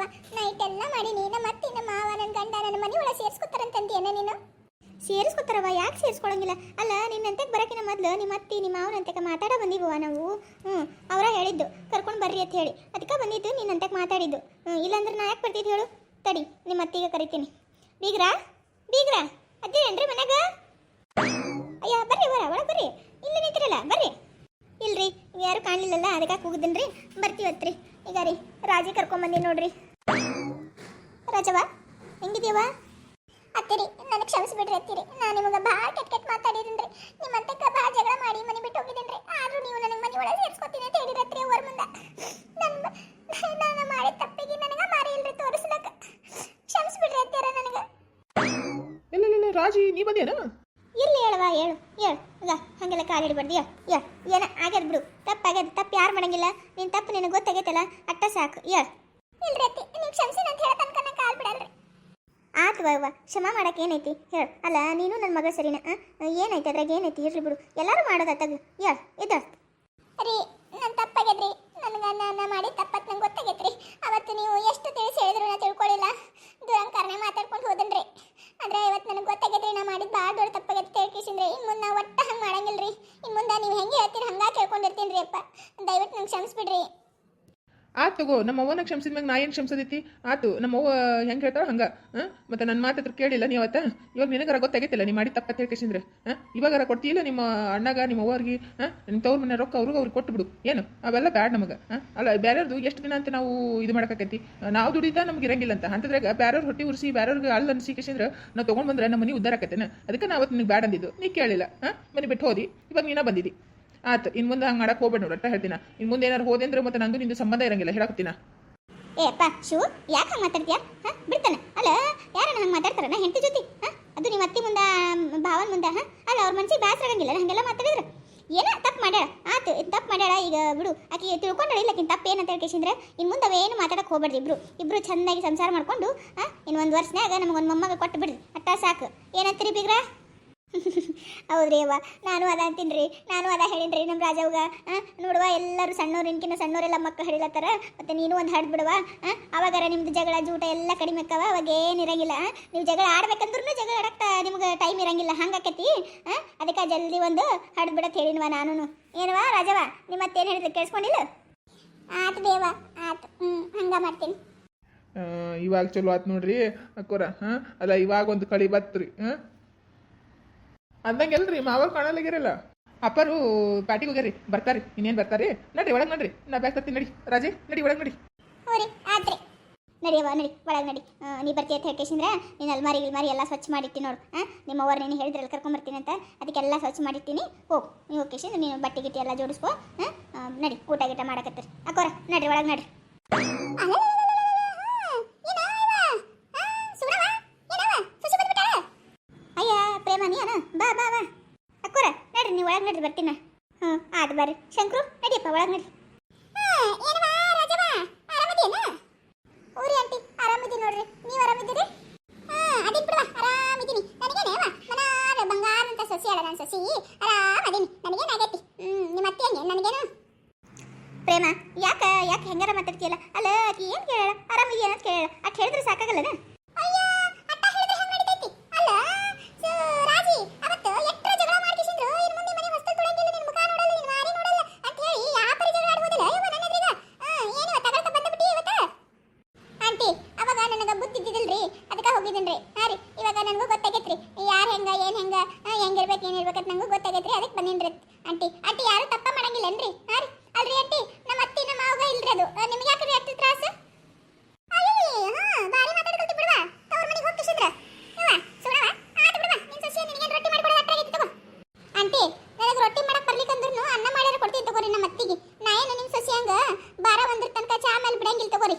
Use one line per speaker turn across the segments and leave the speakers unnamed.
ದೇವ ನೈಟ್ ಎಲ್ಲ ಮಾಡಿ ನಮ್ಮ ಅತ್ತಿ ನಮ್ಮ ಮಾವ ನನ್ನ ಗಂಡ ನನ್ನ ಮನೆ ಒಳಗೆ ಸೇರಿಸ್ಕೊತಾರಂತಂತೀಯನ ನೀನು? ಸೇರಿಸ್ಕೊತಾರವ ಯಾಕೆ ಸೇರಿಸ್ಕೊಳಂಗಿಲ್ಲ? ಅಲ್ಲ ನಿನ್ನಂತೆ ಬರೋಕಿನ ಮೊದಲು ನಿಮ್ಮ ಅತ್ತಿ, ನಿಮ್ಮ ಮಾವನಂತೆ ಮಾತಾಡ ಬಂದಿಗುವ ನಾವು? ಹ್ಞೂ ಅವರ ಹೇಳಿದ್ದು. ಕರ್ಕೊಂಡು ಬರ್ರಿ ಅಂತ ಹೇಳಿ. ಅದಕ್ಕೆ ಬಂದಿದ್ದು ನಿನ್ನಂತೆ ಮಾತಾಡಿದ್ದು. ಹ್ಞೂ ಇಲ್ಲಾಂದ್ರೆ ನಾ ಯಾಕೆ ಬರ್ತಿದ್ದು ಹೇಳು? ತಡಿ, ನಿಮ್ಮ ಅತ್ತಿಗೆ ಕರಿತೀನಿ. ಬೀಗ್ರಾ? ಬೀಗ್ರಾ? ಅದೇನ್ರಿ ಮನ್ಯಾಗ? ಅಯ್ಯ, ಬರ್ರಿ, ಬರ, ಒಳಗೆ ಬರ್ರಿ. ಇಲ್ಲಿ ನಿಂತಿರಲ್ಲ, ಬರ್ರಿ. ಇಲ್ರಿ ಯಾರು ಕಾಣಲಿಲ್ಲಲ್ಲ, ಅದಕ್ಕೆ ಕೂಗಿದ್ದೀನ್ರಿ ಬರ್ತೀವತ್ರಿ. ಈಗ ರೀ, ರಾಜಿ ಕರ್ಕೊಂಬಂದಿ ನೋಡ್ರಿ. ರಾಜವ ಹೆಂಗಿದ್ಯವ ಅತ್ತಿರಿ ನನಗೆ ಕ್ಷಮಿಸ್ಬಿಡ್ರಿ ಅತ್ತಿರಿ. ನಾನು ನಿಮಗೆ ಭಾಳ ಕೆಟ್ಟ ಕೆಟ್ಟ ಮಾತಾಡಿದ್ರಿ ನಿಮ್ಮಂತಕ್ಕ ಭಾಳ ಜಗಳ ಮಾಡಿ ಮನೆ ಬಿಟ್ಟು ಹೋಗಿದ್ದೇನ್ರಿ. ಆದ್ರೂ ನೀವು ನನಗೆ ಮನೆ ಒಳಗೆ ಸೇರಿಸ್ಕೊತೀನಿ ಅಂತ ಹೇಳಿರತ್ರಿ ಅವ್ರ ಮುಂದೆ. ನನ್ನ ನಾನು ಮಾಡಿದ ತಪ್ಪಿಗೆ ನನಗೆ ಮಾರಿ ಇಲ್ರಿ ತೋರಿಸ್ಲಕ್ಕ ಕ್ಷಮಿಸ್ಬಿಡ್ರಿ ಅತ್ತಿರ ನನಗೆ.
ಇಲ್ಲ ಇಲ್ಲ, ಇಲ್ಲ ರಾಜಿ ನೀ ಬಂದೇನ
ಇರ್ಲಿ ಹೇಳವಾ ಹೇಳು ಹೇಳು. ಈಗ ಹಂಗೆಲ್ಲ ಕಾಲು ಹಿಡಿಬಾರ್ದು ಹೇಳು ಹೇಳು ಏನ ಆಗ್ಯದ ಬಿಡು. ತಪ್ಪಾಗ್ಯದ ತಪ್ಪು ಯಾರು ಮಾಡಂಗಿಲ್ಲ? ನಿನ್ ತಪ್ಪು ನಿನಗೆ ಗೊತ್ತಾಗೈತಲ್ಲ? ಅಟ್ಟ ಸಾಕು ಹೇಳು. ಇಲ್ರಿ ಅತ್ತಿ ನೀವು ಕ್ಷಮಿಸಿ ಅಂತ ಹೇಳ ತನಕ ನಾ ಕಾಲ್ ಬಿಡಲ್ರಿ. ಆತು ಅವ್ವ ಕ್ಷಮ ಮಾಡಕ್ಕೆ ಏನೈತಿ? ಹೇಳು. ಅಲ್ಲ ನೀನು ನನ್ನ ಮಗ ಸರಿನ? ಏನೈತಿ ಅದ್ರಾಗ ಏನೈತಿ? ಇರ್ಲಿ ಬಿಡು. ಎಲ್ಲರೂ ಮಾಡೋದ ತಗ? ಹೇಳು ಇದ ರೀ ನನ್ನ ತಪ್ಪಾಗ್ಯದ್ರಿ. ನನಗೆ ನಾನು ಮಾಡಿ ತಪ್ಪತ್ ನಂಗೆ ಗೊತ್ತಾಗೈತ್ರಿ ಅವತ್ತು ನೀವು ಎಷ್ಟು ತಿಳಿಸಿ ಹೇಳಿದ್ರು ನಾ ತಿಳ್ಕೊಳ್ಳಿಲ್ಲ ದುರಂಕಾರನೆ ಮಾತಾಡ್ಕೊಂಡು ಹೋದನ್ರಿ ಆದ್ರೆ ಇವತ್ತು ನನಗೆ ಗೊತ್ತಾಗೈತ್ರಿ ನಾ ಮಾಡಿದ ಭಾಳ ದೊಡ್ಡ ತಪ್ಪಾಗೈತೆ ತಿಳ್ಕಿಸಿನ್ರಿ ಇನ್ನು ಮುಂದೆ ನಾ ಒಟ್ಟ ಹಂಗೆ ಮಾಡಂಗಿಲ್ರಿ ಇನ್ನು ಮುಂದೆ ನೀವು ಹೆಂಗೆ ಹೇಳ್ತೀರಿ ಹಂಗೆ ಕೇಳ್ಕೊಂಡಿರ್ತೀನಿ ರೀ ಅಪ್ಪ ದಯವಿಟ್ಟು ನಂಗೆ ಕ್ಷಮಿಸ್ಬಿಡ್ರಿ
ಆತ್ ತಗೋ, ನಮ್ಮ ಅವ್ವನ ಕ್ಷಮಿಸಿದ ಮ್ಯಾಗ ನಾ ಏನು ಕ್ಷಮಿಸೋದೈತಿ? ಆತು, ನಮ್ಮ ಅವ್ವ ಹೆಂಗೆ ಹೇಳ್ತಾಳ ಹಂಗ ಮತ್ತೆ ನನ್ನ ಮಾತು ಹತ್ರ ಕೇಳಿಲ್ಲ ನೀವು ಅವತ್ತ? ಇವಾಗ ನಿನಗರ ಗೊತ್ತಾಗೈತಿಲ್ಲ, ನೀ ಮಾಡಿ ತಪ್ಪ ತಿಳ್ಕೇಸಿಂದ್ರೆ ಹಾಂ? ಇವಾಗಾರ ಕೊಡ್ತೀಯಿಲ್ಲ ನಿಮ್ಮ ಅಣ್ಣಗ, ನಿಮ್ಮ ಅವ್ವರಿಗೆ, ಹಾಂ? ನಿಮ್ಮ ತವ್ರ ಮನೆ ರೊಕ್ಕ ಅವ್ರಿಗೆ ಅವ್ರಿಗೆ ಕೊಟ್ಟು ಬಿಡು. ಏನು? ಅವೆಲ್ಲ ಬ್ಯಾಡ್ ನಮಗೆ, ಹಾಂ? ಅಲ್ಲ ಬೇರೆಯವ್ರದ್ದು ಎಷ್ಟು ದಿನ ಅಂತ ನಾವು ಇದು ಮಾಡೋಕ್ಕಾಕೈತಿ? ನಾವು ದುಡಿದ ನಮ್ಗೆ ಇರಂಗಿಲ್ಲ ಅಂತ. ಅಂತದ್ರಾಗ ಬೇರೆಯವ್ರ ಹೊಟ್ಟೆ ಉರಿಸಿ ಬೇರೆಯವ್ರಿಗೆ ಅಲ್ಲ ಅನ್ಸಿಕೇಸಿಂದ್ರೆ ನಾವು ತೊಗೊಂಡು ಬಂದ್ರೆ ನಮ್ಮ ಮನೆ ಉದ್ದಾರ ಆಕತ್ತೇನೆ ಅದಕ್ಕೆ ನಾವು ನಿನಗೆ ಬ್ಯಾಡ್ ಅಂದಿದ್ದು. ನೀ ಕೇಳಿಲ್ಲ, ಹಾಂ? ಮನೆ ಬಿಟ್ಟು ಹೋದಿ. ಇವಾಗ ನೀನ ಬಂದಿದ್ದಿ ಆತು ಇನ್ ಮುಂದೆ ಹಂಗೆ ಮಾಡಕ್ಕೆ ಹೋಗ್ಬೇಡ ನೋಡು, ಅಟ್ಟ ಹೇಳ್ತೀನ. ಇನ್ನು ಮುಂದೆ ಏನಾರು ಹೋದೆ ಅಂದ್ರೆ ಮತ್ತೆ ನಂದು ನಿಂದು ಸಂಬಂಧ ಇರಂಗಿಲ್ಲ, ಹೇಳಕತ್ತೀನ.
ಏ, ಅಪ್ಪ ಶಿವ ಯಾಕೆ ಹಂಗೆ ಮಾತಾಡ್ತೀಯ? ಹಾಂ, ಬಿಡ್ತಾನೆ. ಅಲ್ಲ, ಯಾರನ್ನ ಹಂಗೆ ಮಾತಾಡ್ತಾರ? ನಾ ಹೆಂಡತಿ ಜೊತೆ. ಹಾಂ, ಅದು ನಿಮ್ಮ ಅತ್ತಿ ಮುಂದೆ, ಭಾವನ ಮುಂದೆ, ಹಾಂ? ಅಲ್ಲ, ಅವ್ರ ಮನ್ಸಿಗೆ ಬೇಸರ ಆಗಂಗಿಲ್ಲ, ಹಂಗೆಲ್ಲ ಮಾತಾಡಿದ್ರೆ. ಏನ, ತಪ್ಪು ಮಾಡ್ಯಾಳ? ಆತು ತಪ್ಪು ಮಾಡ್ಯಾಳ? ಈಗ ಬಿಡು, ಆಕೆ ತಿಳ್ಕೊಂಡಳ, ಇಲ್ಲ ಆಕಿನ ತಪ್ಪು ಏನಂತ ಹೇಳ್ಕೇಸಿಂದ್ರೆ ಇನ್ನು ಮುಂದೆ ಅವೇನು ಮಾತಾಡಕ್ಕೆ ಹೋಗ್ಬೇಡ್ರಿ ಇಬ್ರು. ಇಬ್ರು ಚಂದಾಗಿ ಸಂಸಾರ ಮಾಡ್ಕೊಂಡು, ಹಾಂ ಇನ್ನು ಒಂದು ವರ್ಷನ್ಯಾಗ ನಮಗೊಂದು ಮೊಮ್ಮಗ ಕೊಟ್ಟು ಬಿಡ್ರಿ. ಅಟ್ಟ ಸಾಕು. ಏನಂತೀರಿ ಬಿಗ್ರಾ? ಹೌದ್ರಿ ಅವ್ವ. ನಾನು ಅದ ಅಂತೀನಿ ರೀ ನಾನು ಅದ ಹೇಳಿನ್ರಿ ನಮ್ಮ ರಾಜವ್ಗ. ನೋಡುವ ಎಲ್ಲರೂ ಸಣ್ಣವ್ರು ಇನ್ಕಿನ್ನ ಸಣ್ಣವರೆಲ್ಲ ಮಕ್ಕಳು ಹಿಡಿಲತ್ತಾರ ಮತ್ತೆ ನೀನು ಒಂದು ಹಾಡು ಬಿಡುವ. ಅವಾಗಾರ ನಿಮ್ದು ಜಗಳ, ಜೂಟ ಎಲ್ಲ ಕಡಿಮೆ ಅಕ್ಕವ. ಅವಾಗ ಏನು ಇರಂಗಿಲ್ಲ? ನೀವು ಜಗಳ ಆಡ್ಬೇಕಂದ್ರೂ ಜಗಳ ಆಡಕ್ಕೆ ನಿಮ್ಗೆ ಟೈಮ್ ಇರಂಗಿಲ್ಲ. ಹಂಗಾಕತಿ ಅದಕ್ಕೆ ಜಲ್ದಿ ಒಂದು ಹಾಡು ಬಿಡತ್ ಹೇಳಿನ್ವ ನಾನು ಏನವಾ ರಾಜವ ನಿಮ್ಮ ಮತ್ತೇನು ಹೇಳಿದ್ರೆ ಕೇಳಿಸ್ಕೊಂಡಿಲ್ಲ? ಆತು ದೇವ ಆತು. ಹ್ಞೂ ಹಂಗ ಮಾಡ್ತೀನಿ.
ಇವಾಗ ಚಲೋ ಆತು ನೋಡ್ರಿ ಅಕ್ಕೋರ. ಹಾಂ ಅಲ್ಲ ಇವಾಗ ಒಂದು ಕಳಿ ಬತ್ರಿ. ಹಾಂ ಅಂದಂಗೆಲ್ರಿ ಮಾವ ಕಾಣಲಾಗಿರಲ್ಲ ಅಪ್ಪರು ಪ್ಯಾಟಿಗೆ ಹೋಗ್ಯಾರಿ ಬರ್ತಾರಿ ಇನ್ನೇನು ಬರ್ತಾರಿ ನಡ್ರಿ ಒಳಗೆ ನಡ್ರಿ ನಾ ಬ್ಯಾಗ್ ತರ್ತೀನಿ ನಡಿ. ರಾಜೇ ನಡಿ ಒಳಗೆ ನಡಿ.
ಹೋರಿ ಆತ್ರಿ. ಅವ ನಡಿ ಒಳಗೆ ನಡಿ. ಆ, ನೀ ಬರ್ತೀಯ ಅಂತ ಹೇಳ್ಕೇಶಂದ್ರೆ ನೀನು ಅಲ್ಮಾರಿ ಗಿಲ್ಮಾರಿ ಎಲ್ಲ ಸ್ವಚ್ಛ ಮಾಡಿಟ್ಟಿ ನೋಡು. ಹಾಂ ನಿಮ್ಮ ಅವ್ರು ನೀನು ಹೇಳಿದ್ರಲ್ಲ ಕರ್ಕೊಂಬರ್ತೀನಿ ಅಂತ ಅದಕ್ಕೆಲ್ಲ ಸ್ವಚ್ಛ ಮಾಡಿಟ್ಟಿನಿ. ಹೋಗು ನೀವು ಹೋಗ್ಕೇಶನ್ ನೀನು ಬಟ್ಟೆ ಗಿಟ್ಟೆ ಎಲ್ಲ ಜೋಡಿಸ್ಕೊ. ಹಾಂ ನಡಿ ಊಟ ಗಿಟ ಮಾಡಕತ್ತೀರಿ. ಅಕ್ಕೋರ ನಡ್ರಿ ಒಳಗೆ ನಡ್ರಿ. ಪ್ರೇಮ ನೀ ಬಾ ಬಾ ಬಾ. ಬಾ ಅಕ್ಕೋರ, ನಡ್ರಿ, ನೀವು ಒಳಗೆ ನಡ್ರಿ, ಬರ್ತೀನ. ಹ್ಞೂ ಆಯ್ತು ಬರ್ರಿ. ಶಂಕ್ರು, ನಡಿಯಪ್ಪ, ಒಳಗೆ ನಡ್ರಿ. ಪ್ರೇಮ, ಯಾಕ, ಯಾಕೆ ಹೆಂಗಾರ ಮಾತಾಡ್ತೀಯಲ್ಲ? ಅಲ್ಲ ಏನು ಕೇಳ ಆರಾಮಿದೆಯಾ ಅಂತ ಕೇಳ ಅಟ್ ಹೇಳಿದ್ರೆ ಸಾಕಾಗಲ್ಲನ ಅಯ್ಯ ಅಟ್ಟ ಹೇಳಿದ್ರೆ ಹೆಂಗ್ ನಡಿತೈತಿ ಅಲ್ಲ ಸೊ, ರಾಜಿ ಅವತ್ತು ಎಟ್ರ ಜಗಳ ಮಾಡ್ಕಿಸಿದ್ರು ಇನ್ ಮುಂದೆ ಮನೆ ಹೊಸ್ತು ತುಳಂಗಿಲ್ಲ ನಿನ್ ಮುಖ ನೋಡಲ್ಲ ನಿನ್ ಮಾರಿ ನೋಡಲ್ಲ ಅಂತ ಹೇಳಿ ಯಾವ ಪರಿ ಜಗಳ ಆಡ್ಬೋದಿಲ್ಲ ಇವ ನನ್ನ ಎದುರಿಗ ಏನು ತಗಳ್ತ ಬಂದ್ಬಿಟ್ಟಿ ಇವತ್ತ ಆಂಟಿ ಅವಾಗ ನನಗೆ ಬುದ್ಧಿ ಇದ್ದಿದ್ದಿಲ್ರಿ ಅದಕ್ಕೆ ಹೋಗಿದ್ದೀನ್ರಿ ಹಾ ರೀ ಇವಾಗ ನನಗೂ ಗೊತ್ತಾಗೈತ್ರಿ ಯಾರು ಹೆಂಗ ಏನು ಹೆಂಗ ಆ, ಹೆಂಗಿರ್ಬೇಕು ಏನು ಇರ್ಬೇಕಂತ ನನಗೂ ಗೊತ್ತಾಗೈತ್ರಿ ಅದಕ್ಕೆ ಬಂದಿನ್ರಿ ಆಂಟಿ ಆಂಟಿ ಯಾರು ತಪ್ಪ ಮಾಡಂಗಿಲ್ಲನ್ರಿ ಹಾ ರೀ ಅಲ್ರಿ ಆಂಟಿ ನಮ್ಮ ಅತ್ತಿ ನಮ್ಮ ಮಾವಗ ಇಲ್ರಿ ಅದು ಆ, ನಿಮ್ಗೆ ಯಾಕ್ರಿ ಅಷ್ಟು ತ್ರಾಸ ಅಯ್ಯೋ ಹಾ ಬಾರಿ ಮಾತಾಡ್ಕೊಳ್ತಿ ಬಿಡುವ ತವ್ರ ಮನೆಗೆ ಹೋಗಿ ಕಿಶಿದ್ರ ಯವ್ವ ಸುಡವ ಆಟ ಬಿಡುವ ನಿನ್ ಸೊಸೆ ನಿನಗೆ ರೊಟ್ಟಿ ಮಾಡಿ ಕೊಡೋದು ಅಟ್ರಾಗೈತಿ ತಗೋ ಆಂಟಿ ನನಗೆ ರೊಟ್ಟಿ ಮಾಡಕ್ ಬರ್ಲಿಕ್ಕಂದ್ರೂ ಅನ್ನ ಮಾಡ್ಯಾರ ಕೊಡ್ತೀನಿ ತಗೋರಿ ನಮ್ಮ ಅತ್ತಿಗೆ ನಾ ಏನು ನಿಮ್ಮ ಸೊಸೆ ಹಂಗ ಬಾರ ಒಂದ್ರ ತನಕ ಚಾ ಮೇಲೆ ಬಿಡಂಗಿಲ್ಲ ತಗೋರಿ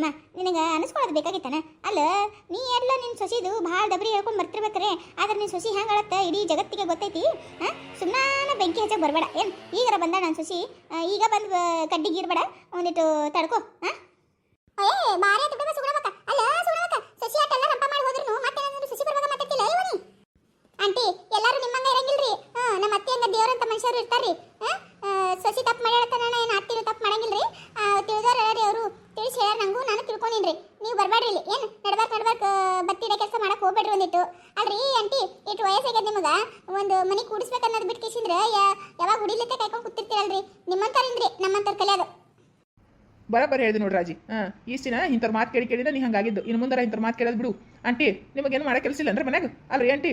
ಪ್ರೇಮ ನಿನಗೆ ಅನಿಸ್ಕೊಳ್ಳೋದು ಬೇಕಾಗಿತ್ತಾನ ಅಲ್ಲ, ನೀ ಎಲ್ಲ ನಿನ್ನ ಸೊಸಿದು ಭಾಳ ದಬರಿ ಹೇಳ್ಕೊಂಡು ಬರ್ತಿರ್ಬೇಕ್ರೆ ಆದ್ರೆ ನಿನ್ನ ಸೊಸಿ ಹೆಂಗಳತ್ತ ಇಡೀ ಜಗತ್ತಿಗೆ ಗೊತ್ತೈತಿ. ಹಾಂ? ಬೆಂಕಿ ಹಚ್ಚಕ್ಕೆ ಬರಬೇಡ. ಏನು? ಈಗರ ಬಂದ ನನ್ನ ಸೊಸಿ. ಈಗ ಬಂದು ಕಡ್ಡಿಗೆ ಇರ್ಬೇಡ. ಒಂದಿಟ್ಟು ತಡ್ಕೊ. ಏ ಅಲ್ಲ ಮಾಡಿ ಹೋದ್ರು ಸಸಿ ಮಾತಾಡ್ತಿಲ್ಲ? ಆಂಟಿ, ಎಲ್ಲರೂ ನಿಮ್ಮಂಗ ಇರಂಗಿಲ್ರಿ. ಹಾ ನಮ್ಮ ಅತ್ತೆ ಹಂಗ ದೇವರಂತ ಮನುಷ್ಯರು ಇರ್ತಾರ್ರಿ. ಹಾ? ಸಸಿ ತಪ್ಪು ಮಾಡ್ಯಾಳತ್ತ ನಾನು ಏನು ಅತ್ತಿನೂ ತಪ್ಪು ಮಾಡಂಗಿಲ್ಲ ರೀ ತಿಳಿದಾರ ಅವರು. ತಿಳಿಸಿ ಹೇಳ್ಯಾರ ನಂಗೂ ರೀ ನೀವು ಬರಬೇಡ್ರಿ ಇಲ್ಲಿ. ಏನು ನಡ್ಬಾರ್ದು ನಡ್ಬಾರ್ಕ್ ಬತ್ತಿಡ ಕೆಲಸ ಮಾಡಕ್ಕೆ ಹೋಗ್ಬೇಡ್ರಿ ಒಂದಿಟ್ಟು. ಅಲ್ರಿ, ಆಂಟಿ ಇಟ್ಟು ವಯಸ್ಸಾಗ್ಯದ ನಿಮಗೆ? ಒಂದು ಮನಿ ಕೂಡಿಸ್ಬೇಕು ಅನ್ನೋದು ಬಿಟ್ಟು ಕೇಸಿಂದ್ರೆ ಯಾವಾಗ ಹುಡಿಲಿತ್ತೆ ಕಾಯ್ಕೊಂಡು ಕೂತಿರ್ತೀರಲ್ರಿ? ನಿಮ್ಮಂತಾರಿನ್ರಿ ನಮ್ಮಂತಾರ ಕಲಿಯೋದು.
ಬರೋಬ್ಬರಿ ಹೇಳಿದೆ ನೋಡಿ ರಾಜಿ. ಹಾಂ ಈಸ್ಟಿನ ಇಂಥವ್ರ ಮಾತು ಕೇಳಿ ಕೇಳಿದ ನೀ ಹಂಗಾಗಿದ್ದು. ಇನ್ನು ಮುಂದೆ ಇಂಥವ್ರ ಮಾತು ಕೇಳೋದು ಬಿಡು. ಆಂಟಿ ನಿಮಗೇನು ಮಾಡೋ ಕೆಲಸ ಇಲ್ಲ ಅಂದ್ರೆ ಮನೆಗೆ ಅಲ್ರಿ ಆಂಟಿ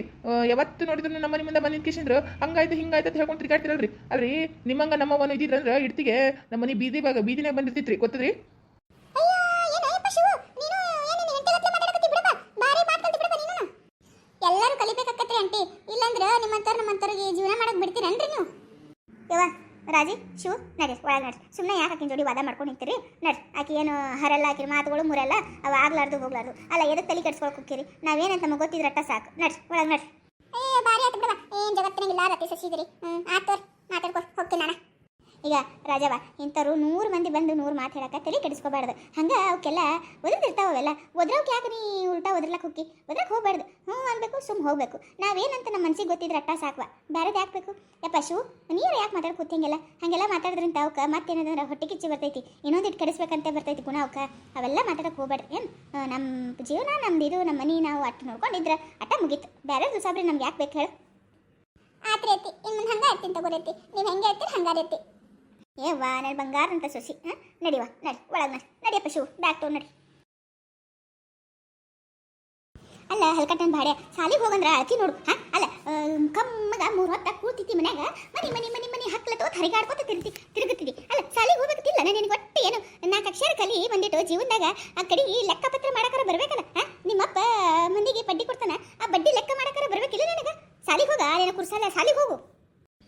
ಯಾವತ್ತು ನೋಡಿದ್ರು ನಮ್ಮ ಮುಂದೆ ಬಂದು ನಿಂತ್ಕಿಸಿಂದ್ರ ಹಂಗಾಯ್ತು, ಹಿಂಗಾಯ್ತು ಅಂತ ಹೇಳ್ಕೊಂಡು ತಿರ್ಗಾಡ್ತಿರಲ್ರಿ. ಅಲ್ರಿ, ನಿಮ್ಮಂಗ ನಮ್ಮವನು ಇದ್ದಿದ್ರಂದ್ರೆ ಇಡ್ತಿಗೆ ನಮ್ಮ ಮನೆ ಬೀದಿ ಭಾಗ, ಬೀದಿನಾಗ ಬಂದಿರ್ತಿತ್ರಿ. ಗೊತ್ತದ್ರಿ?
ಎಲ್ಲರೂ ಕಲಿಬೇಕಾಕತ್ರಿ ಆಂಟಿ ಇಲ್ಲಾಂದ್ರೆ ನಿಮ್ಮಂತರ ನಮ್ಮಂತರಿಗೆ ಜೀವನ ಮಾಡಕ್ ಬಿಡ್ತೀರೇನ್ರಿ ನೀವು? ಯವ್ವ ರಾಜಿ ಶು ನಡಿ ಒಳಗೆ ನಡ್ರಿ. ಸುಮ್ಮನೆ ಯಾಕೆ ಆಕಿನ ಜೋಡಿ ವಾದ ಮಾಡ್ಕೊಂಡು ನಿಂತೀರಿ? ನಡ್ರಿ. ಆಕಿ ಏನು ಹರಲ್ಲ ಆಕಿ ಮಾತುಗಳು ಮುರಲ್ಲ, ಅವ ಆಗ್ಲಾರ್ದು, ಹೋಗ್ಲಾರ್ದು. ಅಲ್ಲ ಎದಕ್ಕೆ ತಲೆ ಕೆಡ್ಸ್ಕೊಳಕ್ಕೆ ಹೋಗ್ತೀರಿ? ನಾವೇನಂತ ನಮಗೆ ಗೊತ್ತಿದ್ರಟ್ಟ ಸಾಕು. ನಡ್ರಿ, ಒಳಗೆ ನಡ್ರಿ. ಏ ಬಾರಿ ಆಯ್ತು ಬಿಡವ ಏನು ಜಗತ್ತಿನಾಗಿಲ್ಲ ರತಿ ಸಸಿದಿರಿ. ಹ್ಞೂ ಆಯ್ತು ಮಾತಾಡ್ಕೊ ಹೋಗ್ತೀನಿ ನಾನು ಈಗ ರಾಜವ ಇಂಥವ್ರು ನೂರು ಮಂದಿ ಬಂದು ನೂರು ಮಾತು ಹೇಳಕ್ಕೆ ತಲೆ ಕೆಡಿಸ್ಕೋಬಾರ್ದು. ಹಂಗೆ ಅವಕ್ಕೆಲ್ಲ ಒದ್ರದಿರ್ತಾವ ಅವೆಲ್ಲ. ಒದ್ರೋಕ್ ಯಾಕೆ ನೀ ಉಲ್ಟಾ ಒದ್ರಲಕ್ಕೆ ಹುಕ್ಕಿ? ಒದ್ರಕ್ಕೆ ಹೋಗ್ಬಾರ್ದು. ಹ್ಞೂ ಅನ್ಬೇಕು ಸುಮ್ಮ ಹೋಗ್ಬೇಕು. ನಾವೇನಂತ ನಮ್ಮ ಮನ್ಸಿಗೆ ಗೊತ್ತಿದ್ರೆ ಅಟ್ಟ ಸಾಕ್ವ. ಬೇರೆದು ಯಾಕೆ ಬೇಕು? ಯಪ್ಪ ಪಶು ನೀರು ಯಾಕೆ ಮಾತಾಡಿ ಕೂತಿಂಗೆಲ್ಲ? ಹಾಗೆಲ್ಲ ಮಾತಾಡಿದ್ರಂತ ಅವಕ್ಕೆ ಮತ್ತೇನಂದ್ರೆ ಹೊಟ್ಟೆ ಕಿಚ್ಚಿ ಬರ್ತೈತಿ. ಇನ್ನೊಂದಿಟ್ಟು ಕೆಡಿಸ್ಬೇಕಂತ ಬರ್ತೈತಿ ಗುಣ ಅವಕ್ಕೆ ಅವೆಲ್ಲ ಮಾತಾಡಕ್ಕೆ ಹೋಗ್ಬೇಡ್ರಿ ಏನು ನಮ್ಮ ಜೀವನ, ನಮ್ದು ಇದು ನಮ್ಮ ಮನೆ ನಾವು ಅಟ್ಟು ನೋಡ್ಕೊಂಡಿದ್ರೆ ಅಟ್ಟ ಮುಗೀತು. ಬೇರೆ ಸಾಬ್ರಿ ನಮ್ಗೆ ಯಾಕೆ ಬೇಕು ಹೇಳು? ಆತ್ರಿ ಐತಿ ಇನ್ನು ಹಂಗೆ ಇರ್ತೀನಿ ತಗೋರೈತಿ. ನೀವು ಹೆಂಗೆ ಇರ್ತೀರಿ ಹಂಗಾರೆ ಐತಿ ಏ, ವಾ ನನ್ನ ಬಂಗಾರ ಅಂತ ಸೊಸಿ, ಹಾಂ? ನಡಿವ ನಡಿ, ಒಳಗೆ ನಡಿ ನಡಿಯಪ್ಪ ಶಿವು ಬ್ಯಾಗ್ ತೊಗೊಂಡು ನಡಿ. ಅಲ್ಲ ಹಲ್ಕಟ್ಟನ್ ಬಾಡ್ಯ ಸಾಲಿಗೆ ಹೋಗಂದ್ರ ಅಳತಿ ನೋಡು, ಹಾ? ಅಲ್ಲ ಕಮ್ಮಗ ಮೂರು ಹೊತ್ತ ಕೂತಿತಿ ಮನ್ಯಾಗ, ಮನಿ ಮನಿ ಮನಿ ಮನಿ ಹಕ್ಲತ್ತು ಹರಿಗಾಡ್ಕೊತ ತಿರ್ತಿ ತಿರುಗುತ್ತಿದ್ದಿ ಅಲ್ಲ ಸಾಲಿಗೆ ಹೋಗ್ಬೇಕಿಲ್ಲ ನನಗೆ ಒಟ್ಟು ಏನು ನಾಲ್ಕು ಅಕ್ಷರ ಕಲಿ ಬಂದಿಟ್ಟು ಜೀವನದಾಗ, ಆ ಕಡೆ ಲೆಕ್ಕಪತ್ರ ಮಾಡಕರ ಬರ್ಬೇಕಲ್ಲ ಹಾ ನಿಮ್ಮಪ್ಪ ಮಂದಿಗೆ ಬಡ್ಡಿ ಕೊಡ್ತಾನ ಆ ಬಡ್ಡಿ ಲೆಕ್ಕ ಮಾಡಕರ ಬರ್ಬೇಕಿಲ್ಲ ನನಗ ಸಾಲಿಗೆ ಹೋಗ ನಿನ್ನ ಕುರ್ಸಲ್ಲ ಸಾಲಿಗೆ ಹೋಗು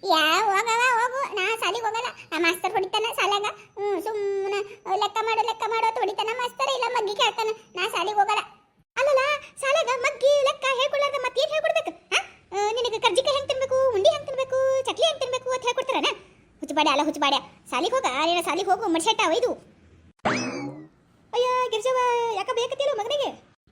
ಯಾವ ಹೋಗವ ಹೋಗು ನಾ ಸಾಲಿಗೆ ಹೋಗಲ್ಲ ಆ ಮಾಸ್ತರ್ ಹೊಡಿತಾನ ಸಾಲಾಗ ಹ್ಞೂ ಸುಮ್ಮನೆ ಲೆಕ್ಕ ಮಾಡು ಲೆಕ್ಕ ಮಾಡು ಅಂತ ಹೊಡಿತಾನ ಮಾಸ್ತರ್ ಇಲ್ಲ ಮಗ್ಗಿ ಕೇಳ್ತಾನ ನಾ ಸಾಲಿಗೆ ಹೋಗಲ್ಲ ಅಲ್ಲಲ್ಲ ಸಾಲಾಗ ಮಗ್ಗಿ ಲೆಕ್ಕ ಹೇಳ್ಕೊಳ್ಳಾರ್ದ ಮತ್ತೇನು ಹೇಳ್ಕೊಡ್ಬೇಕು ಹಾ ನಿನಗೆ ಕರ್ಜಿಕಾಯಿ ಹೆಂಗೆ ತಿನ್ಬೇಕು, ಉಂಡಿ ಹೆಂಗೆ ತಿನ್ಬೇಕು, ಚಕ್ಲಿ ಹೆಂಗೆ ತಿನ್ಬೇಕು ಅಂತ ಹೇಳ್ಕೊಡ್ತಾರನ? ಹುಚ್ಚುಬಾಡ್ಯ, ಅಲ್ಲ ಹುಚ್ಚುಬಾಡ್ಯ. ಸಾಲಿಗೆ ಹೋಗ ನೀನು ಸಾಲಿಗೆ ಹೋಗು ಮಡ್ಸೆಟ್ಟ ಒಯ್ದು ಅಯ್ಯ, ಗಿರ್ಜವ್ವ, ಯಾಕ ಬೇಕತ್ತಿಲ್ಲ ಮಗನಿಗೆ?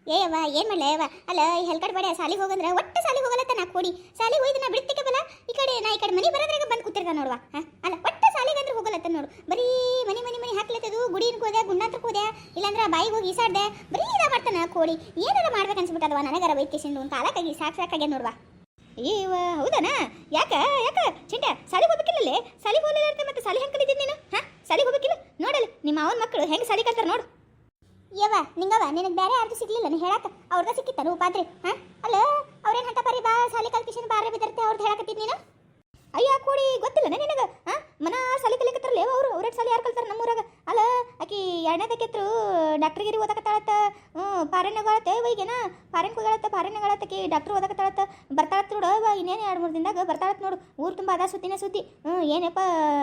ಅವ್ವ ಏನ್ ಮಾಡ್ಲ ಯವ್ವ? ಅಲ್ಲ ಹೆಲ್ಕಡ್ ಬೇಡ ಸಾಲಿಗೆ ಹೋಗಂದ್ರೆ ಒಟ್ಟು ಸಾಲಿಗೆ ಹೋಗಲತ್ತ ನಾ ಕೋಡಿ. ಸಾಲಿಗೆ ಹೋಯ್ದು ನಾ ಬಿಡ್ತಿಕ್ಕೆ ಬಲ? ಈ ಕಡೆ, ನಾ ಈ ಕಡೆ ಮನಿ ಬರೋದ್ರಾಗ ಬಂದು ಕೂತಿರ್ದ ನೋಡುವ ಅಲ್ಲ, ಒಟ್ಟು ಸಾಲಿಗೆ ಅಂದ್ರೆ ಹೋಗಲತ್ತ ನೋಡು. ಬರೀ ಮನಿ ಮನಿ ಮನಿ ಹಾಕ್ಲತ್ತದು ಗುಡಿ ಹೋದೆ ಗುಂಡಾತ್ರ ಹೋದೆ ಇಲ್ಲಾಂದ್ರೆ ಬಾಯಿಗೆ ಹೋಗಿ ಈಸಾಡ್ದೆ? ಬರೀ ಇದ ಮಾಡ್ತಾನ ಕೋಡಿ. ಏನಾರ ಮಾಡ್ಬೇಕು ಅನ್ಸ್ಬಿಟ್ಟದವ ನನಗರ ವೈದ್ಯಸಿಂದು ಅಂತ ಅಲಕ್ಕಾಗಿ ಸಾಕು ಸಾಕಾಗ್ಯ ನೋಡುವ. ಅಯ್ಯವ್ವ ಹೌದನಾ? ಯಾಕ ಯಾಕ? ಚಿಂಟ ಸಾಲಿಗೆ ಹೋಗ್ಬೇಕಿಲ್ಲಲ್ಲೇ? ಸಾಲಿಗೆ ಹೋಗ್ಲಿಲ್ಲ ಅಂತ ಮತ್ತೆ ಸಾಲಿ ಹೆಂಗೆ ಕಲಿತಿದ್ ನೀನು? ಹಾ ಸಾಲಿಗೆ ಹೋಗ್ಬೇಕಿಲ್ಲ? ನೋಡಲ್ಲ, ನಿಮ್ಮ ಅವನ ಮಕ್ಕಳು ಹೆಂಗೆ ಸಾಲಿ ಕಲ್ತಾರ ನೋಡು. ಯವ್ವ ನಿಂಗವ ನಿನಗೆ ಬೇರೆ ಯಾರ್ದು ಸಿಗ್ಲಿಲ್ಲ, ನೀ ಹೇಳಕ್ಕ ಅವ್ರದ ಸಿಕ್ಕಿತ್ತನು ಉಪಾದ್ರಿ ಹಾ? ಅಲ್ಲ, ಅವ್ರೇನ್ ಹಂತ ಪರಿ ಬಾ ಸಾಲಿ ಕಲ್ಕಿಶನ್ ಬಾರ ಬಿದ್ದರ್ತೆ ಅವ್ರದ್ದು ಹೇಳಕತ್ತಿದ್ ನೀನು? ಅಯ್ಯ, ಕೋಡಿ ಗೊತ್ತಿಲ್ಲ ನಿನಗ, ಹಾ? ಮನ ಸಾಲಿ ಕಲಿಕತ್ತಾರಲ್ಲ ಅವರು ಅವ್ರ ಸಾಲಿ ಯಾರು ಕಲ್ತಾರ ನಮ್ಮೂರಾಗ? ಅಲ್ಲ, ಆಕಿ ಎರಡನೇದಕ್ಕೆತ್ರು ಡಾಕ್ಟರ್ಗಿರಿ ಓದಕತ್ತಾಳತ್ತ ಹ್ಞೂ ಈಗೇನ ವೈಗೇನ? ಪಾರಣ್ಯ ಹೋಗಳತ್ತ ಡಾಕ್ಟರ್ ಡಾಕ್ಟ್ರ್ ಓದಕತ್ತಾಳತ್ತ ಬರ್ತಾಳತ್ ನೋಡು. ಇನ್ನೇನು ಎರಡು ಮೂರು ದಿನದಾಗ ಬರ್ತಾಳತ್ತ ನೋಡು. ಊರು ತುಂಬ ಅದ ಸುತ್ತಿನ ಸುದ್ದಿ ಹ್ಞೂ ಏನಪ್ಪ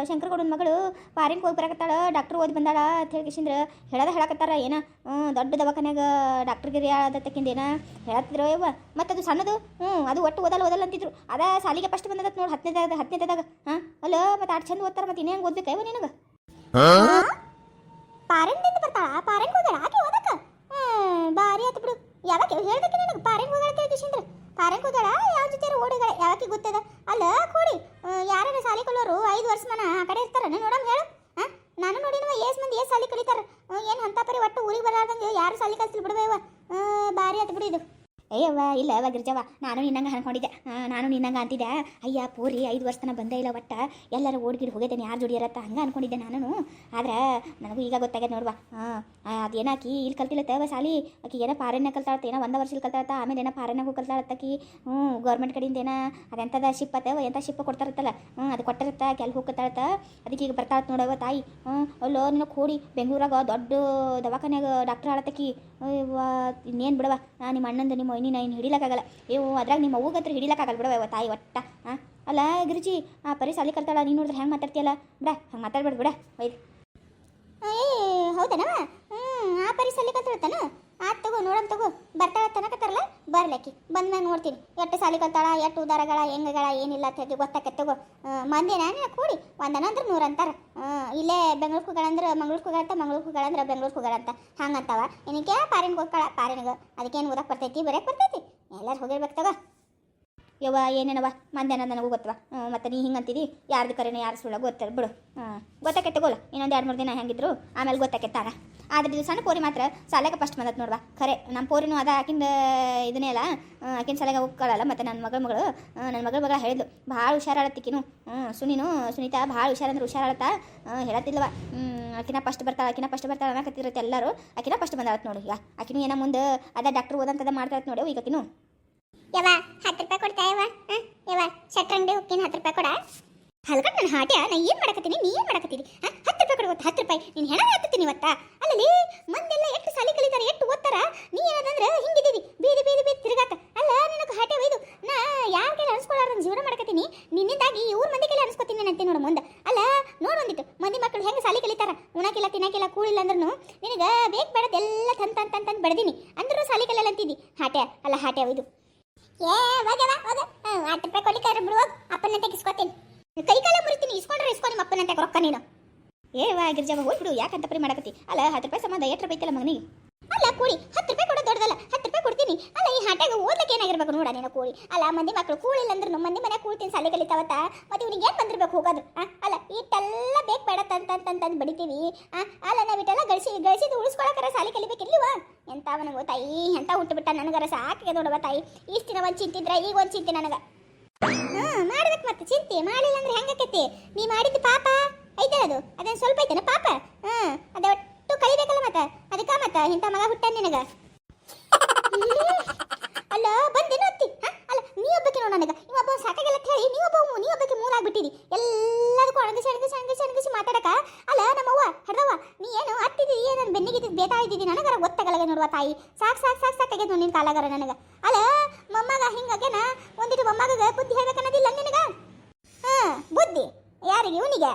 ಶಂಕರಗೌಡನ ಮಗಳು ಪಾರಣ್ಯಕ್ಕೆ ಹೋಗಿ ಬರಕತ್ತಾಳ ಡಾಕ್ಟರ್ ಓದಿ ಬಂದಾಳ ಅಂತ ಹೇಳಿ ಕಿಶಿಂದ್ರ ಹೇಳದ ಹೇಳಕತ್ತಾರ ಏನ? ದೊಡ್ಡ ದವಾಖಾನ್ಯಾಗ ಡಾಕ್ಟ್ರಿಗಿರಿ ಆದತ್ತಕ್ಕಿಂದ ಏನ ಹೇಳತ್ತಿದ್ರು ಯವ್ವ ಮತ್ತು ಅದು ಸಣ್ಣದು? ಹ್ಞೂ ಅದು ಒಟ್ಟು ಓದಲ್ಲ ಓದಲ್ಲ ಅಂತಿದ್ರು. ಅದ ಸಾಲಿಗೆ ಫಸ್ಟ್ ಬಂದದತ್ ನೋಡಿ ಹತ್ತನೇದಾಗ ಹತ್ತನೇದಾಗ. ಹಾಂ? ಅಲ್ಲ ಮತ್ತೆ ಆಟ ಚಂದ ಓದ್ತಾರ ಮತ್ತೆ ಇನ್ನೇನು ಓದ್ಬೇಕವ ನಿನಗೆ? ಪಾರೆಂಟಿಂದ ಬರ್ತಾಳ ಪಾರೆಂಟ್ ಹೋಗ್ಯಾಳ ಆಕೆ ಓದಕ್ಕ? ಬಾರಿ ಆತು ಬಿಡು. ಯಾವಾಗ ಹೇಳ್ಬೇಕು ನಿನಗೆ? ಪಾರೆಂಟ್ ಹೋಗ್ಯಾಳ ಅಂತ ಕಿಶಿಂದ್ರ ಹೋಗಾಳ ಯಾವ ಜೊತೆ ಓಡಿಗಳ ಯಾವಾಗ ಗೊತ್ತದ? ಅಲ್ಲ, ಕೂಡಿ. ಯಾರು ಸಾಲಿ ಕಲಿಯೋರು ಐದು ವರ್ಷ ಮನ ಆ ಕಡೆ ಇರ್ತಾರ. ನೋಡಮ್ ಹೇಳು. ಹಾ ನಾನು ನೋಡಿನವ ಏಸ್ ಮಂದಿ ಏಸ್ ಸಾಲಿ ಕಲಿತಾರ. ಏನು ಅಂತ ಪರಿ ಒಟ್ಟು ಊರಿಗೆ ಬರಲಾರ್ದಂಗೆ ಯಾರು ಸಾಲಿ ಕಲ್ತಿಲ್ ಬಿಡುವ ಬಾರಿ ಆತು ಬಿಡು ಇದು. ಏಯವ್ವ ಇಲ್ಲ, ಅವ ಗಿರ್ಜವ್ವ, ನಾನು ನಿನ್ನಂಗೆ ಅನ್ಕೊಂಡಿದ್ದೆ. ನಾನು ನಿನ್ನಂಗೆ ಅಂತಿದ್ದೆ. ಅಯ್ಯ, ಪೂರಿ ಐದು ವರ್ಷ ತನ ಬಂದೇ ಇಲ್ಲ ಒಟ್ಟ. ಎಲ್ಲರೂ ಓಡ್ಗಿಡ್ ಹೋಗಿದ್ದೇನೆ, ಯಾರು ಜೋಡಿ ಇರತ್ತ? ಹಂಗೆ ಅನ್ಕೊಂಡಿದ್ದೆ ನಾನು ಆದ್ರೆ ನನಗೂ ಈಗ ಗೊತ್ತಾಗ್ಯದ ನೋಡ್ವಾ. ಹಾಂ ಅದೇನಾಕಿ ಇಲ್ಲಿ ಕಲ್ತಿಲ್ಲತ್ತವ ಸಾಲಿ? ಆಕಿ ಏನೋ ಪಾರಣ್ಯ ಕಲ್ತಾಳತ್ತ, ಏನೋ ಒಂದು ವರ್ಷ ಇಲ್ಲಿ ಕಲ್ತಾಳತ್ತ, ಆಮೇಲೆ ಏನೋ ಪಾರಣ್ಯಾಗೂ ಕಲ್ತಾಳತ್ತಾಕಿ ಹ್ಞೂ ಗೌರ್ಮೆಂಟ್ ಕಡೆಯಿಂದ ಏನೋ ಅದೆಂಥದ ಶಿಪ್ ಅತ್ತವ ಎಂಥ ಶಿಪ್ ಕೊಡ್ತಾರತ್ತಲ್ಲ? ಹ್ಞೂ, ಅದು ಕೊಟ್ಟಿರತ್ತ ಕೆಲ್ ಹೋಗತ್ತಾಳತ್ತ ಅದಕ್ಕೆ ಈಗ ಬರ್ತಾಳತ್ತ ನೋಡವ ತಾಯಿ. ಹ್ಞೂ, ಅಲ್ಲೋ, ನಿನ್ನ ಕೂಡಿ ಬೆಂಗಳೂರಾಗ ದೊಡ್ಡ ದವಾಖಾನ್ಯಾಗ ಡಾಕ್ಟರ್ ಆಳತ್ತಕಿ ಇನ್ನೇನು ಬಿಡವ ನಿಮ್ಮ ಅಣ್ಣಂದು ನಿಮ್ಮ ಒಯ್ನಿ ಇನ್ನು ಹಿಡಿಲಕ್ಕಾಗಲ್ಲ. ಏವು ಅದ್ರಾಗ ನಿಮ್ಮ ಅವ್ಗತ್ರ ಹಿಡಿಲಕ್ಕಾಗಲ್ಲ ಬಿಡವ ತಾಯಿ ಒಟ್ಟ ಹಾಂ ಅಲ್ಲ, ಗಿರಿಜಿ, ಆ ಪರಿ ಸಾಲಿ ಕಲ್ತಾಳ, ನೀನು ನೋಡಿದ್ರೆ ಹೆಂಗೆ ಮಾತಾಡ್ತೀಯಲ್ಲ? ಬಿಡ ಹಂಗೆ ಮಾತಾಡ್ಬೇಡ ಬಿಡ ಒಯ್ದು ಏ ಹೌದನವ ಹ್ಞೂ ಆ ಪರಿ ಸಾಲಿ ಕಲ್ತಾಳತ್ತನ? ಆತ್ ತಗೋ ನೋಡಂತ ತಗೋ. ಬರ್ತಾಳ ತನಕತ್ತಾರಲ್ಲ ಬರ್ಲಕ್ಕಿ ಬಂದ್ಮ್ಯಾಗ ನೋಡ್ತೀನಿ. ಎಷ್ಟು ಸಾಲಿ ಕಲ್ತಾಳ, ಎಷ್ಟು ಉದಾರಗಳ, ಹೆಂಗಗಳ, ಏನಿಲ್ಲ ಅಂತ ಹೇಳಿ ಗೊತ್ತಾಕ ತಗೋ. ಮಂದಿ ನಾನು ಕೂಡಿ? ಒಂದನ ಅಂದ್ರೆ ನೂರು ಅಂತಾರ. ಇಲ್ಲೇ ಬೆಂಗ್ಳೂರು ಕುಗಳಂದ್ರೆ ಮಂಗ್ಳೂರು ಕುಗಳಂತ ಮಂಗ್ಳೂರು ಕುಗಳಂದ್ರೆ ಬೆಂಗ್ಳೂರು ಕುಗಳಂತ ಹಂಗಂತವ. ಇನ್ನಕ್ಕೆ ಪಾರಿನ ಹೋಗ್ಕಳ ಪಾರಿನಿಗೆ. ಅದಕ್ಕೇನು ಓದಕ್ಕೆ ಬರ್ತೈತಿ? ಬರೆಯಕ್ಕೆ ಬರ್ತೈತಿ? ಎಲ್ಲರೂ ಹೋಗಿರ್ಬೇಕು ತಗೋ. ಯವ್ವ ಏನೇನವ ಮಂದಿ ಅನ್ನೋದು ನನಗೂ ಗೊತ್ತವ ಮತ್ತೆ ನೀ ಹಿಂಗೆ ಅಂತಿದಿ ಯಾರ್ದು ಕರೆನ ಯಾರು ಸುಳ್ಳ ಗೊತ್ತಲ್ಲ ಬಿಡು. ಹಾಂ ಗೊತ್ತಾಕೈತೆ ತಗೋಲ್ಲ ಇನ್ನೊಂದು ಎರಡು ಮೂರು ದಿನ ಹೆಂಗಿದ್ರು, ಆಮೇಲೆ ಗೊತ್ತಾಕೈತೆ ತಾನ
ಆದ್ರೆ ಇದು ಸಣ್ಣ ಪೋರಿ ಮಾತ್ರ ಸಾಲೆಗೆ ಫಸ್ಟ್ ಬಂದತ್ ನೋಡ್ವಾ. ಖರೆ ನಮ್ಮ ಪೋರಿನೂ ಅದ, ಆಕಿಂದ ಇದನ್ನೇ ಅಲ್ಲ ಆಕಿನ ಸಲಗ ಹೋಗ್ಕೊಳ್ಳಲ್ಲ ಮತ್ತು ನನ್ನ ಮಗಳ ಮಗಳು ನನ್ನ ಮಗಳ ಮಗ ಹೇಳಿದ್ಲು. ಭಾಳ ಹುಷಾರಾಳತ್ತಿಕಿನು ಸುನಿನು, ಸುನೀತಾ ಭಾಳ ಹುಷಾರಂದ್ರೆ ಹುಷಾರಾಳತ್ತ? ಹೇಳತ್ತಿಲ್ವ ಆಕಿನ ಫಸ್ಟ್ ಬರ್ತಾಳೆ, ಆಕಿನ ಫಸ್ಟ್ ಬರ್ತಾಳೆ ಅನ್ನಕತ್ತಿರತ್ತೆ ಎಲ್ಲರೂ. ಆಕಿನ ಫಸ್ಟ್ ಬಂದಾಳತ್ ನೋಡಿ ಈಗ. ಆಕಿನೂ ಏನೋ ಮುಂದೆ ಅದ ಡಾಕ್ಟರ್ ಓದಂತದ ಮಾಡ್ತಾಳತ್ ನೋಡಿ ಈಗ ಆಕಿನು
ಯವ ಹತ್ತು ರೂಪಾಯಿ ಕೊಡ್ತಾ ಯವ? ಯವ ಶಟ್ರಂಗಡಿ ಹೋಗ್ತೀನಿ ಹತ್ತು ರೂಪಾಯಿ ಕೊಡ. ಹಲ್ಕಟ್ ನನ್ನ ಹಾಟ್ಯ, ನಾ ಏನು ಮಾಡಕತ್ತೀನಿ, ನೀ ಏನು ಮಾಡಕತ್ತೀನಿ? ಹತ್ತು ರೂಪಾಯಿ ಕೊಡು ಹತ್ತು ರೂಪಾಯಿ. ನೀನು ಹೆಣ ಹತ್ತೀನಿ ಇವತ್ತ? ಅಲ್ಲಿ ಮಂದೆಲ್ಲ ಎಷ್ಟು ಸಾಲಿ ಕಲಿತಾರೆ, ಎಷ್ಟು ಓದ್ತಾರ? ನೀ ಏನದಂದ್ರೆ ಹಿಂಗಿದ್ದೀವಿ ಬೀದಿ ಬೀದಿ ಬೀದಿ ತಿರುಗಾತ ಅಲ್ಲ, ನಿನಗೆ ಹಾಟ್ಯ ನಾ ಯಾರ ಕೈಲಿ ಅನ್ಸ್ಕೊಳ್ಳಾರ್ದಂಗೆ ಜೀವನ ಮಾಡಕತ್ತೀನಿ? ನಿನ್ನಿಂದಾಗಿ ಇವ್ರ ಮಂದಿ ಕೈಲಿ ಅನ್ಸ್ಕೊತೀನಿ ನಾನು ಅಂತೆ ನೋಡು ಮುಂದೆ. ಅಲ್ಲ, ನೋಡು ಒಂದಿಟ್ಟು. ಮಂದಿ ಮಕ್ಕಳು ಹೆಂಗೆ ಸಾಲಿ ಕಲಿತಾರ? ಉಣಕಿಲ್ಲ, ತಿನ್ನಕಿಲ್ಲ, ಕೂಳಿಲ್ಲ ಅಂದ್ರೂ ನಿನಗೆ ಬೇಕು ಬೇಡದೆಲ್ಲ ತಂದು ತಂದು ತಂದು ತಂದು ಬೆಳೆದೀನಿ. ಅಂದ್ರೂ ಸಾಲಿ ಕಲಿಯಲ್ಲ ಅಂತಿದ್ದಿ. ಹಾಟ್ಯ, ಅಲ್ಲ ಹಾಟ್ಯ ಏ ಹೋಗವ ಹೋಗ. ಹತ್ತು ರೂಪಾಯಿ ಕೊಡ್ಲಿಕ್ಕಾದ್ರೆ ಬಿಡು, ಹೋಗ್. ಅಪ್ಪನ ತೆಗಿಸ್ಕೊತೀನಿ. ಕೈ ಕಾಲ ಮುರಿತೀನಿ, ಇಸ್ಕೊಂಡ್ರೆ ಇಸ್ಕೊ ನಿಮ್ಮ ಅಪ್ಪನ ಅಂತ ರೊಕ್ಕ ನೀನು.
ಏ, ವಾ ಗಿರ್ಜಾವ ಹೋಗ್ಬಿಡು ಯಾಕಂತ ಪರಿ ಮಾಡಕತ್ತಿ ಅಲ್ಲ, ಹತ್ತು ರೂಪಾಯಿ ಸಂಬಂಧ ಎಷ್ಟು ರೂಪಾಯಿ ಮಗನಿಗೆ?
ಅಲ್ಲ ಕೂಡಿ ಹತ್ತು ರೂಪಾಯಿ ಕೊಡೋದು ದೊಡ್ಡದಲ್ಲ, ಹತ್ತು ರೂಪಾಯಿ ಕೊಡ್ತೀನಿ. ಅಲ್ಲ ಈ ಹಾಟಾಗ ಓದ್ಲಿಕ್ಕೆ ಏನಾಗಿರ್ಬೇಕು ನೋಡ ನೀನು ಕೂಡಿ ಅಲ್ಲ ಮಂದಿ ಮಕ್ಕಳು ಕೂಳಿಲ್ಲ ಅಂದ್ರೂ ಮಂದಿ ಮನೆ ಕೂಳ್ತೀನಿ, ಸಾಲೆ ಕಲಿತಾವತ್ತ. ಮತ್ತೆ ಇವ್ನಿಗೆ ಏನು ಬಂದಿರ್ಬೇಕು ಹೋಗೋದು ಅಲ್ಲ ಇಟ್ಟೆಲ್ಲ ಬೇಕು ಬೇಡ ತಂತಂತಂತಂದು ಬಡಿತೀವಿ ಅಲ್ಲ ನಾವು ಇಟ್ಟೆಲ್ಲ ಗಳಿಸಿ, ಗಳಿಸಿದ್ದು ಉಳಿಸ್ಕೊಳಕರ ಸಾಲೆ ಕಲಿಬೇಕಿಲ್ವ ಎಂತವನಿಗೋ ತಾಯಿ ಎಂತ ಹುಟ್ಟುಬಿಟ್ಟ ನನಗರ ಸಾಕಿಗೆ ನೋಡುವ ತಾಯಿ. ಇಷ್ಟು ದಿನ ಒಂದು ಚಿಂತಿದ್ರೆ, ಈಗ ಒಂದು ಚಿಂತೆ ನನಗೆ. ಹಾ, ಮಾಡ್ಬೇಕು ಮತ್ತೆ, ಚಿಂತೆ, ಮಾಡಿಲ್ಲ ಅಂದ್ರೆ ಹೆಂಗಕ್ಕೈತಿ ನೀ ಮಾಡಿದ್ದು ಪಾಪ, ಐತಲ್ಲ ಅದು? ಅದೇನು ಸ್ವಲ್ಪ ಐತನ ಪಾಪ? ಹಾ ಒಟ್ಟು ಕಲಿಬೇಕಲ್ಲ ಮತ್ತ? ಅದಕ್ಕ ಮತ್ತ ಇಂಥ ಮಗ ಹುಟ್ಟ ನಿನಗ? ಅಲ್ಲ ಬಂದೇನು ಅತ್ತಿ? ಅಲ್ಲ, ನೀ ಒಬ್ಬಕ್ಕೆ ನೋಡ ನನಗ. ಇವೊಬ್ಬ ಒಬ್ಬ ಅಂತ ಹೇಳಿ, ನೀ ಒಬ್ಬ ನೀ ಒಬ್ಬಕ್ಕೆ ಮೂಲಾಗ್ಬಿಟ್ಟಿದಿ. ಎಲ್ಲದಕ್ಕೂ ಅಣಗಿಸಿ ಅಣಗಿಸಿ ಅಣಗಿಸಿ ಅಣಗಿಸಿ ಮಾತಾಡಕ. ಅಲ್ಲ ನಮ್ಮವ್ವ ಹಡ್ದವ್ವ, ನೀ ಏನು ಅತ್ತಿದಿ, ಏನು ಬೆನ್ನಿಗೆ ಬೇತಾ ಇದ್ದಿದ್ದಿ ನನಗರ ಗೊತ್ತಾಗಲ್ಲ ನೋಡುವ ತಾಯಿ. ಸಾಕು, ಸಾಕ್ ಸಾಕ್ ಸಾಕಾಗೈತೆ ನೋಡಿ ನಿನ್ ಕಾಲಾಗರ ನನಗ. ಅಲ್ಲ, ಮೊಮ್ಮಗ ಹಿಂಗಾಗೇನ? ಒಂದಿಟ್ಟು ಮೊಮ್ಮಗ ಬುದ್ಧಿ ಹೇಳ್ಬೇಕನ್ನೋದಿಲ್ಲ ನಿನಗ? ಹಾ, ಬುದ್ಧಿ. ಯಾರಿಗೆ? ಇವನಿಗೆ?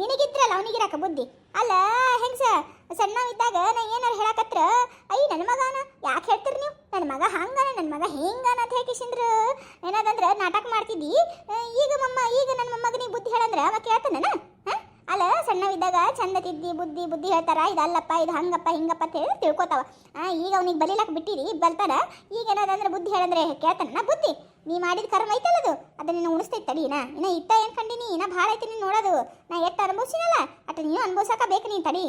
ನಿನಗಿದ್ರಲ್ಲ, ಅವನಿಗಿರಾಕ ಬುದ್ಧಿ. ಅಲ್ಲ ಹೆಂಗ್ಸ ಸಣ್ಣವಿದ್ದಾಗ ನಾ ಏನಾರು ಹೇಳಕತ್ರ ಅಯ್ಯ ನನ್ನ ಮಗನ? ಯಾಕೆ ಹೇಳ್ತೀರಿ ನೀವು? ನನ್ನ ಮಗ ಹಂಗನ ನನ್ನ ಮಗ ಹೆಂಗನ? ಅಂತ ಹೇಗಿಸಿಂದ್ರ ಏನಾದಂದ್ರೆ ನಾಟಕ ಮಾಡ್ತಿದ್ದಿ. ಈಗ ಮಮ್ಮ, ಈಗ ನನ್ನ ಮೊಮ್ಮಗನಿಗೆ ಬುದ್ಧಿ ಹೇಳಂದ್ರೆ ಅವ ಕೇಳ್ತಾನ ಅಲ್ಲ, ಸಣ್ಣವಿದ್ದಾಗ ಚಂದ ತಿದ್ದಿ, ಬುದ್ಧಿ ಬುದ್ಧಿ ಹೇಳ್ತಾರ, ಇದಲ್ಲಪ್ಪ, ಇದು ಹಂಗಪ್ಪ, ಹಿಂಗಪ್ಪ ಅಂತ ಹೇಳಿ ತಿಳ್ಕೊತಾವ. ಈಗ ಅವ್ನಿಗೆ ಬಲಿಲಕ್ ಬಿಟ್ಟಿರಿ ಬರ್ತಾರ ಈಗ ಏನಾದಂದ್ರೆ ಬುದ್ಧಿ ಹೇಳಂದ್ರೆ ಕೇಳ್ತಾನ ಬುದ್ಧಿ? ನೀ ಮಾಡಿದ ಕರ್ಮ ಐತಲ್ಲ ಅದು? ಅದನ್ನ ನಿನ್ನ ಉಣಿಸ್ತೈತೆ ತಡಿ ನಾ ಇನ್ನ ಇತ್ತ ಏನ್ ಕಂಡಿನಿ? ಇನ್ನ ಭಾಳ ಐತಿ ನೀನು ನೋಡೋದು. ನಾ ಎತ್ತ ಅನುಭವಿಸಿನಲ್ಲ? ಅಟ್ ನೀನು ಅನುಭವಿಸಕ ಬೇಕು ನೀನು ತಡಿ.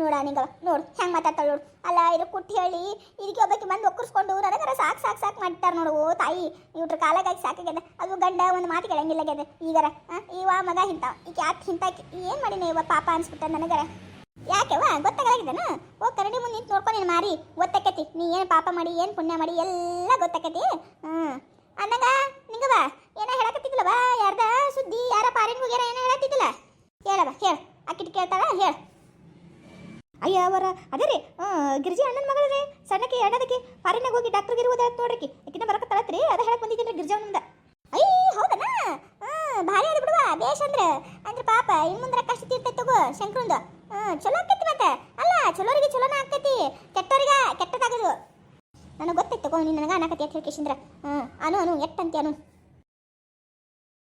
ನೋಡ ನಿಂಗವ ನೋಡು, ಹೆಂಗೆ ಮಾತಾಡ್ತಾಳೆ ನೋಡು. ಅಲ್ಲ ಇದು ಕುಟ್ಟಿ ಹೇಳಿ. ಇದಕ್ಕೆ ಒಬ್ಬಕ್ಕೆ ಬಂದು ಒಕ್ಕರ್ಸ್ಕೊಂಡು ನನಗರ ಸಾಕು ಸಾಕು ಸಾಕು ಮಾಡ್ತಾರೆ ನೋಡು, ಓ ತಾಯಿ. ಇವ್ರ ಕಾಲಾಗಾಗಿ ಸಾಕಾಗ್ಯದ ಅದು. ಗಂಡ ಒಂದು ಮಾತು ಕೇಳಂಗಿಲ್ಲ ಗೆದ ಈಗರ ಇವ ಮಗ ಹಿಂತಾವ ಈಗ ಯಾಕೆ ಹಿಂತ ಏನು ಮಾಡಿನ ಇವ ಪಾಪ ಅನ್ಸ್ಬಿಟ್ಟ ನನಗರ? ಯಾಕೆವ ಗೊತ್ತಾಗಲಾಗಿದ್ದಾನ ಓ ಕರಡಿ ಮುಂದೆ ನಿಂತು ನೋಡ್ಕೊಂಡು ನೀನು ಮಾರಿ. ಗೊತ್ತಾಕೈತಿ, ನೀ ಏನು ಪಾಪ ಮಾಡಿ, ಏನು ಪುಣ್ಯ ಮಾಡಿ, ಎಲ್ಲ ಗೊತ್ತಾಕೈತಿ. ಹ್ಞೂ ಅನ್ನಂಗ ನಿಂಗವ ಏನೋ ಹೇಳಕತ್ತಿದ್ಲವ? ಯಾರ್ದ ಸುದ್ದಿ, ಯಾರ ಪಾರಿನ ಹೋಗ್ಯಾರ ಏನೋ ಹೇಳತ್ತಿದ್ದಿಲ್ಲ ಹೇಳವ ಹೇಳ. ಅಕ್ಕಿಟ್ಟು ಕೇಳ್ತಾಳ, ಹೇಳ.
ಅಯ್ಯ ಅವರ ಅದೇ ರೀ ಆ, ಅಣ್ಣನ ಮಗಳ ರೀ ಸಣ್ಣಕ್ಕೆ ಎಣ್ಣದಕ್ಕೆ ಫಾರಿನಾಗ ಹೋಗಿ ಡಾಕ್ಟರ್ಗೆ ಇರುವುದ ನೋಡ್ರಿ ಆಕಿನ ಬರಕತ್ತಳತ್ರಿ ಅದ ಹೇಳಕ್ ಬಂದಿದ್ದೀನಿ ರೀ ಗಿರಿಜಾ ಮುಂದೆ.
ಅಯ್ಯ ಹೌದನ? ಭಾರಿ ಅದ ಬಿಡುವ ಬೇಷ್ ಅಂದ್ರೆ. ಅಂದ್ರೆ ಪಾಪ ಇನ್ ಮುಂದ್ರ ಕಷ್ಟ ತೀರ್ತೈತೆ ತಗೋ ಶಂಕರಂದು. ಚಲೋ ಆಗ್ತೈತಿ ಮತ್ತೆ. ಅಲ್ಲ ಚಲೋರಿಗೆ ಚಲೋನ ಆಗ್ತೈತಿ ಕೆಟ್ಟವರಿಗ ಕೆಟ್ಟದಾಗದು. ನನಗೆ ಗೊತ್ತೈತಿ ತಗೋ ನೀನು ನನಗೆ ಅನ್ನಕತ್ತಿ ಅಂತ ಹೇಳ್ಕೇಶಂದ್ರ ಹ್ಞೂ ಅನು ಅನು ಎಟ್ಟಂತೆ ಅನು?